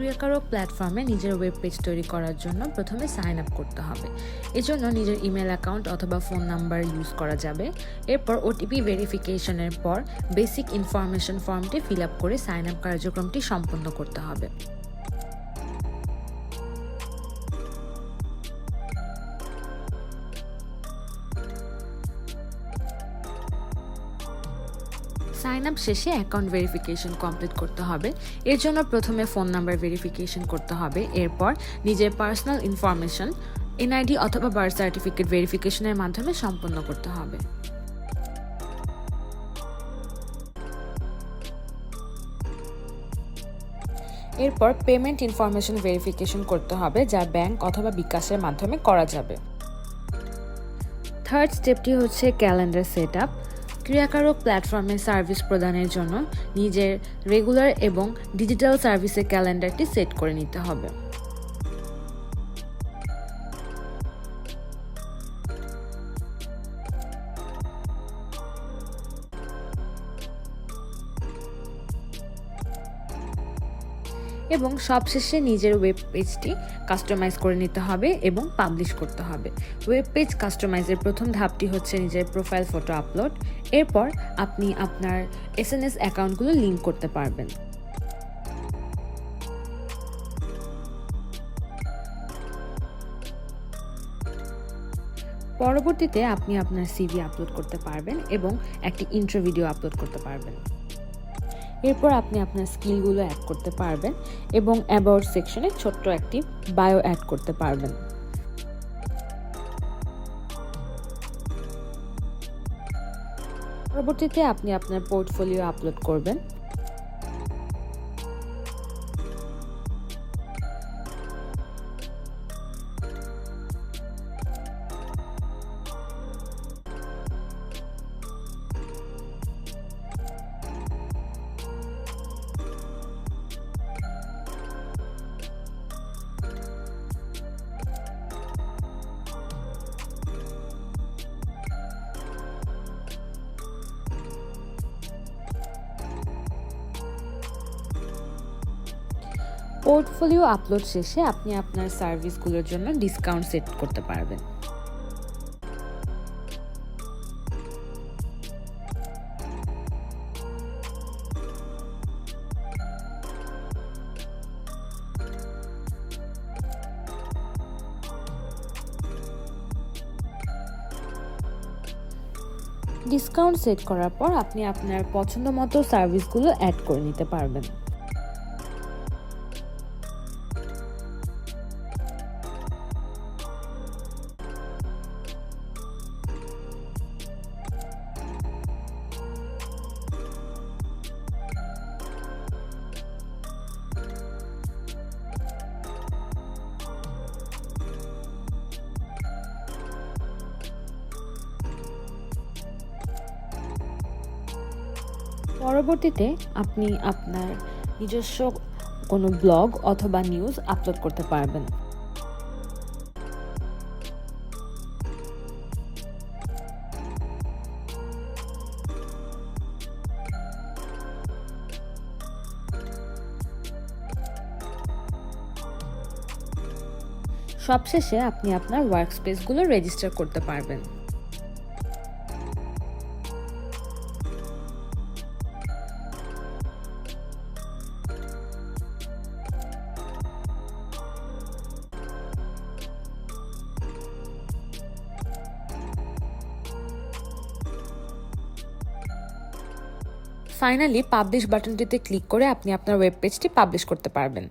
ক্রিয়াকারক প্ল্যাটফর্মে নিজের web page তৈরি করার জন্য প্রথমে সাইন আপ করতে হবে। এজন্য নিজের ইমেল অ্যাকাউন্ট অথবা ফোন নাম্বার ইউজ করা যাবে। এরপর ওটিপি ভেরিফিকেশনের পর বেসিক ইনফরমেশন ফর্মটি ফিল আপ করে সাইন আপ কার্যক্রমটি সম্পন্ন করতে হবে। সাইন আপ শেষে অ্যাকাউন্ট ভেরিফিকেশন কমপ্লিট করতে হবে। এর জন্য প্রথমে ফোন নাম্বার ভেরিফিকেশন করতে হবে। এরপর নিজের পার্সোনাল ইনফরমেশন এনআইডি অথবা বার্থ সার্টিফিকেট ভেরিফিকেশনের মাধ্যমে সম্পন্ন করতে হবে। এরপর পেমেন্ট ইনফরমেশন ভেরিফিকেশন করতে হবে, যা ব্যাংক অথবা বিকাশের মাধ্যমে করা যাবে। থার্ড স্টেপটি হচ্ছে ক্যালেন্ডার সেট আপ ক্রিয়াকারক প্ল্যাটফর্মে সার্ভিস প্রদানের জন্য নিজের রেগুলার এবং ডিজিটাল সার্ভিসের ক্যালেন্ডারটি সেট করে নিতে হবে। এবং সবশেষে নিজের ওয়েব পেজটি কাস্টমাইজ করে নিতে হবে এবং পাবলিশ করতে হবে। ওয়েব পেজ কাস্টমাইজের প্রথম ধাপটি হচ্ছে নিজের প্রোফাইল ফটো আপলোড এরপর আপনি আপনার এস এন এস অ্যাকাউন্টগুলো লিঙ্ক করতে পারবেন। পরবর্তীতে আপনি আপনার সিভি আপলোড করতে পারবেন এবং একটি ইন্ট্রো ভিডিও আপলোড করতে পারবেন। এরপর আপনি আপনার স্কিলগুলো অ্যাড করতে পারবেন এবং অ্যাবাউট সেকশনে ছোট্ট একটি বায়ো অ্যাড করতে পারবেন। পরবর্তীতে আপনি আপনার পোর্টফোলিও আপলোড করবেন। পোর্টফোলিও আপলোড শেষে আপনি আপনার সার্ভিসগুলোর জন্য ডিসকাউন্ট সেট করতে পারবেন। ডিসকাউন্ট সেট করার পর আপনি আপনার পছন্দ মতো সার্ভিসগুলো অ্যাড করে নিতে পারবেন। পরবর্তীতে আপনি আপনার নিজস্ব কোনো ব্লগ অথবা নিউজ আপলোড করতে পারবেন। সবশেষে আপনি আপনার ওয়ার্ক স্পেসগুলো রেজিস্টার করতে পারবেন। ফাইনালি পাবলিশ বাটনটিতে ক্লিক করে আপনি আপনার ওয়েব পেজটি পাবলিশ করতে পারবেন।